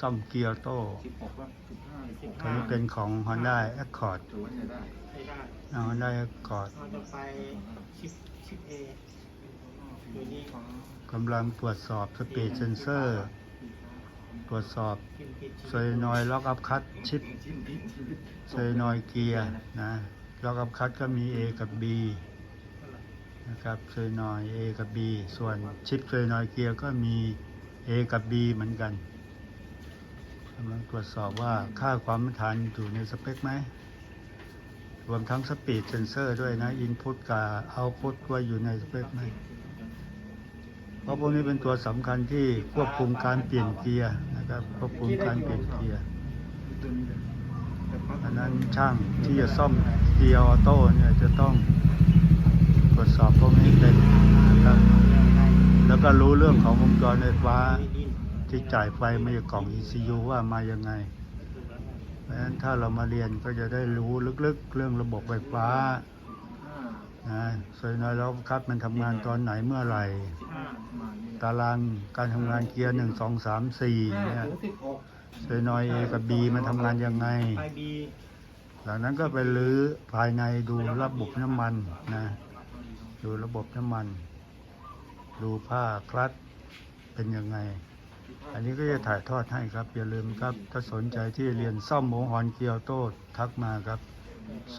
ซ่อมเกียร์โต้สิบหกว่าสิบห้าสิบตัวนี้เป็นของ Honda Accord ถือว่าใช้ได้ใช้ได้เอา Honda Accord เราจะไปชิปชิปเอตัวนี้กำลังตรวจสอบสปีดเซนเซอร์ ตรวจสอบพิมพ์ผิดโซยนอยล็อกอัพคัตชิปโซยนอยเกียร์นะล็อกอัพคัตก็มี A กับ B นะครับโซยนอย A กับ B ส่วนชิปโซยนอยเกียร์ก็มี A กับ B เหมือนกัน กำลังตรวจสอบว่าค่าความต้านอยู่ในสเปคไหม รวมทั้งสปีดเซนเซอร์ด้วยนะอินพุตกับเอาพุตว่าอยู่ในสเปคไหม เพราะพวกนี้เป็นตัวสำคัญที่ควบคุมการเปลี่ยนเกียร์นะครับควบคุมการเปลี่ยนเกียร์อันนั้นช่างที่จะซ่อมเกียร์ออโต้เนี่ยจะต้องตรวจสอบพวกนี้เป็นนะครับแล้วก็รู้เรื่องของวงจรไฟฟ้า ที่จ่ายไฟมาจากกล่อง ECU ว่ามายังไง เพราะฉะนั้นถ้าเรามาเรียนก็จะได้รู้ลึกๆ เรื่องระบบไฟฟ้านะส่วนน้อยแล้วครับมันทำงานตอนไหนเมื่อไหร่ ตารางการทำงานเกียร์หนึ่งสองสามสี่เนี่ยถึงสิบหกเซนอย A กับ B มันทำงานยังไง หลังนั้นก็ไปรื้อภายในดูระบบน้ำมันนะดูระบบน้ำมัน ดูผ้าคลัตเป็นยังไง อันนี้ก็จะถ่ายทอดให้ครับ อย่าลืมครับ ถ้าสนใจที่เรียนซ่อมโมฮอนเกียวโต้ทักมาครับ 0815140369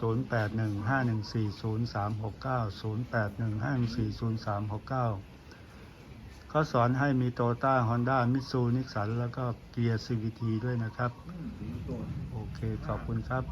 0815140369 ก็สอนให้มีโตต้าฮอนด้ามิตซูนิกสันแล้วก็เกียร์ CVT ด้วยนะครับ โอเค ขอบคุณครับ